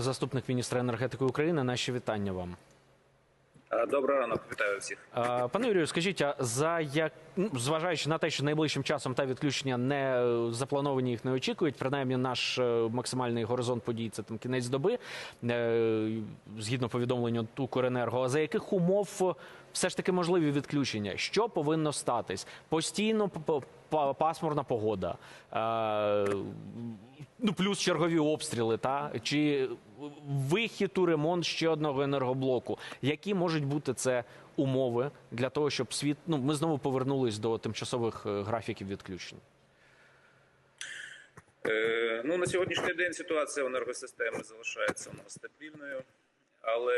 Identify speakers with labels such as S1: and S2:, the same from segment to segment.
S1: Заступник міністра енергетики України. Наші вітання вам.
S2: Доброго Добрий ранок, вітаю всіх.
S1: Е, Пане Юрію, скажіть, а за як ну, зважаючи на те, що найближчим часом та відключення не е, заплановані їх не очікують, принаймні наш е, максимальний горизонт подій це там кінець доби, е, згідно повідомленню Укренерго. А за яких умов все ж таки можливі відключення? Що повинно статись? Постійно пасмурна погода, е, ну плюс чергові обстріли, та чи вихід у ремонт ще одного енергоблоку. Які можуть бути це умови для того, щоб світ ну ми знову повернулись до тимчасових е, графіків відключень?
S2: Е, ну, на сьогоднішній день ситуація в енергосистемі залишається у нас стабільною, але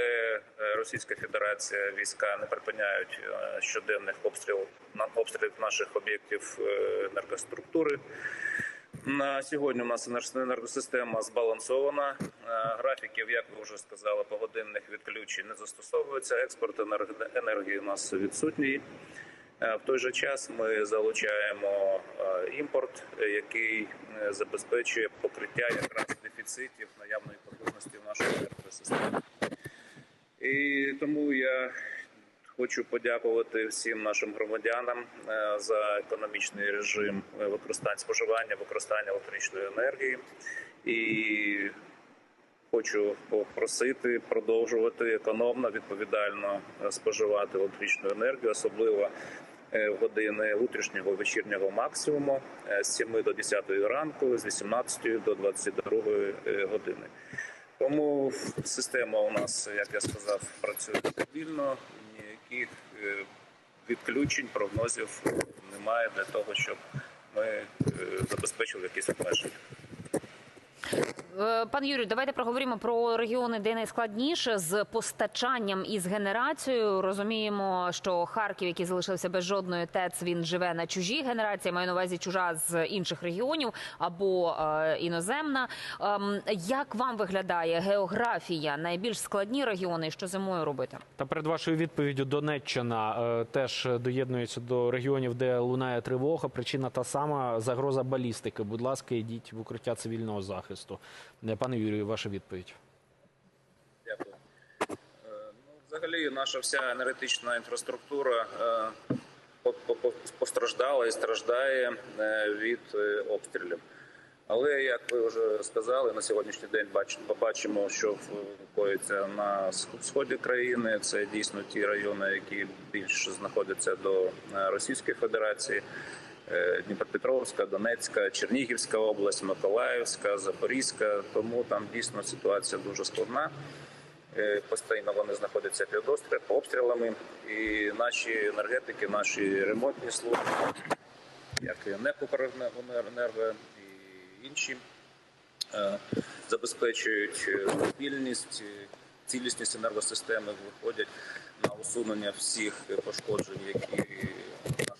S2: е, Російська Федерація війська не припиняють е, щоденних обстрілів, обстрілів наших об'єктів е, енергоструктури. На сьогодні у нас енергосистема збалансована. Графіків, як ви вже сказали, погодинних відключень не застосовується. Експорт енергії у нас відсутній. В той же час ми залучаємо імпорт, який забезпечує покриття якраз дефіцитів наявної потужності в нашій енергосистемі. І тому я хочу подякувати всім нашим громадянам е, за економічний режим е, використання споживання, використання електричної енергії. І хочу попросити продовжувати економно, відповідально е, споживати електричну енергію, особливо в години утрішнього вечірнього максимуму з 7 до 10 ранку, з 18 до 22 е, години. Тому система у нас, як я сказав, працює стабільно. Ніяких е, відключень, прогнозів немає для того, щоб ми е, забезпечили якісь обмеження.
S3: Е, Пан Юрію, давайте проговоримо про регіони, де найскладніше з постачанням і з генерацією. Розуміємо, що Харків, який залишився без жодної ТЕЦ, він живе на чужій генерації. Маю на увазі чужа з інших регіонів або е, іноземна. Ем, як вам виглядає географія? Найбільш складні регіони, що зимою робити?
S1: Та перед вашою відповіддю Донеччина е, теж доєднується до регіонів, де лунає тривога. Причина та сама загроза балістики. Будь ласка, йдіть в укриття цивільного захисту. Е, Пане Юрію, ваша відповідь.
S2: Дякую. Е, Ну, взагалі, наша вся енергетична інфраструктура е, по- по- по- постраждала і страждає від обстрілів. Але як ви вже сказали, на сьогоднішній день бач- побачимо, що коїться на сході країни. Це дійсно ті райони, які більш знаходяться до Російської Федерації. Е, Дніпропетровська, Донецька, Чернігівська область, Миколаївська, Запорізька. Тому там дійсно ситуація дуже складна. Е, Постійно вони знаходяться під обстрілами, і наші енергетики, наші ремонтні служби, як і НЕК і інші, е, забезпечують стабільність, е, цілісність енергосистеми, виходять на усунення всіх пошкоджень, які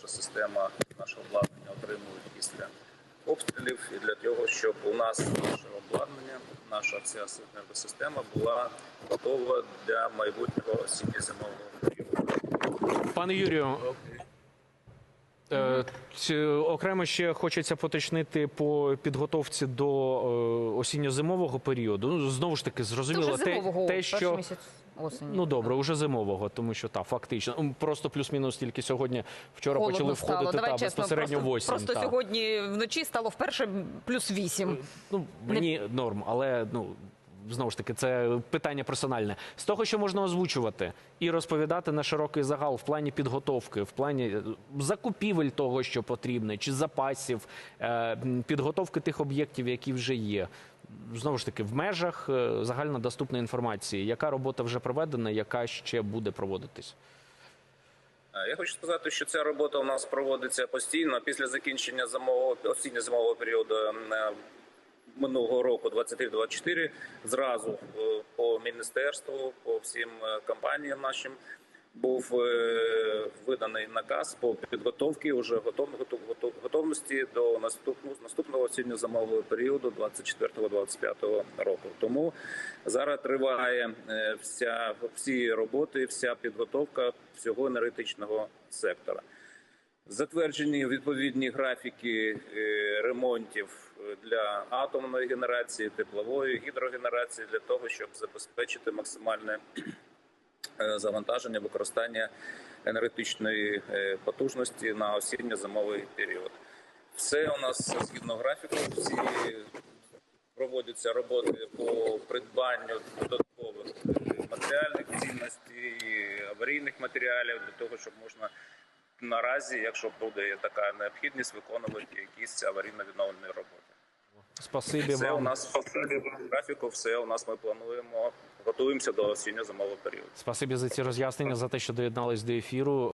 S2: система, нашого обладнання отримують після обстрілів, і для того, щоб у нас наше обладнання, наша вся енергосистема була готова для майбутнього осінньо-зимового періоду.
S1: Пане Юрію, окремо ще хочеться поточнити по підготовці до е, осінньо-зимового періоду. Ну, знову ж таки, зрозуміло,
S3: вже
S1: те, те, що
S3: місяць осені.
S1: ну добре, уже зимового, тому що та фактично просто плюс-мінус тільки сьогодні. Вчора
S3: Холодно
S1: почали
S3: стало.
S1: входити
S3: Давай
S1: та
S3: чесно,
S1: безпосередньо
S3: просто,
S1: в осінь.
S3: Просто
S1: та.
S3: сьогодні вночі стало вперше плюс вісім.
S1: Ну мені норм, але ну. Знову ж таки, це питання персональне. З того, що можна озвучувати і розповідати на широкий загал в плані підготовки, в плані е, закупівель того, що потрібне, чи запасів, е, підготовки тих об'єктів, які вже є. Знову ж таки, в межах е, загальнодоступної інформації, яка робота вже проведена, яка ще буде проводитись.
S2: Я хочу сказати, що ця робота у нас проводиться постійно після закінчення зимового осінньо-зимового періоду е, минулого року, 23-24, зразу е, по міністерству, по всім е, компаніям нашим був е, виданий наказ по підготовці уже готов, готов, готов- готовності до наступного наступного осінньо-зимового періоду 24-25 року. Тому зараз триває вся всі роботи, вся підготовка всього енергетичного сектора. Затверджені відповідні графіки е, ремонтів е, для атомної генерації, теплової гідрогенерації для того, щоб забезпечити максимальне е, завантаження використання енергетичної потужності на осінньо-зимовий період. Все у нас згідно графіку, всі проводяться роботи по придбанню додаткових матеріальних цінностей, аварійних матеріалів для того, щоб можна наразі, якщо буде така необхідність, виконувати якісь аварійно-відновлені роботи.
S1: Спасибі
S2: Все у нас графіку, все у нас ми плануємо, готуємося до осінньо-зимового періоду.
S1: Спасибі за ці роз'яснення, за те, що доєднались до ефіру.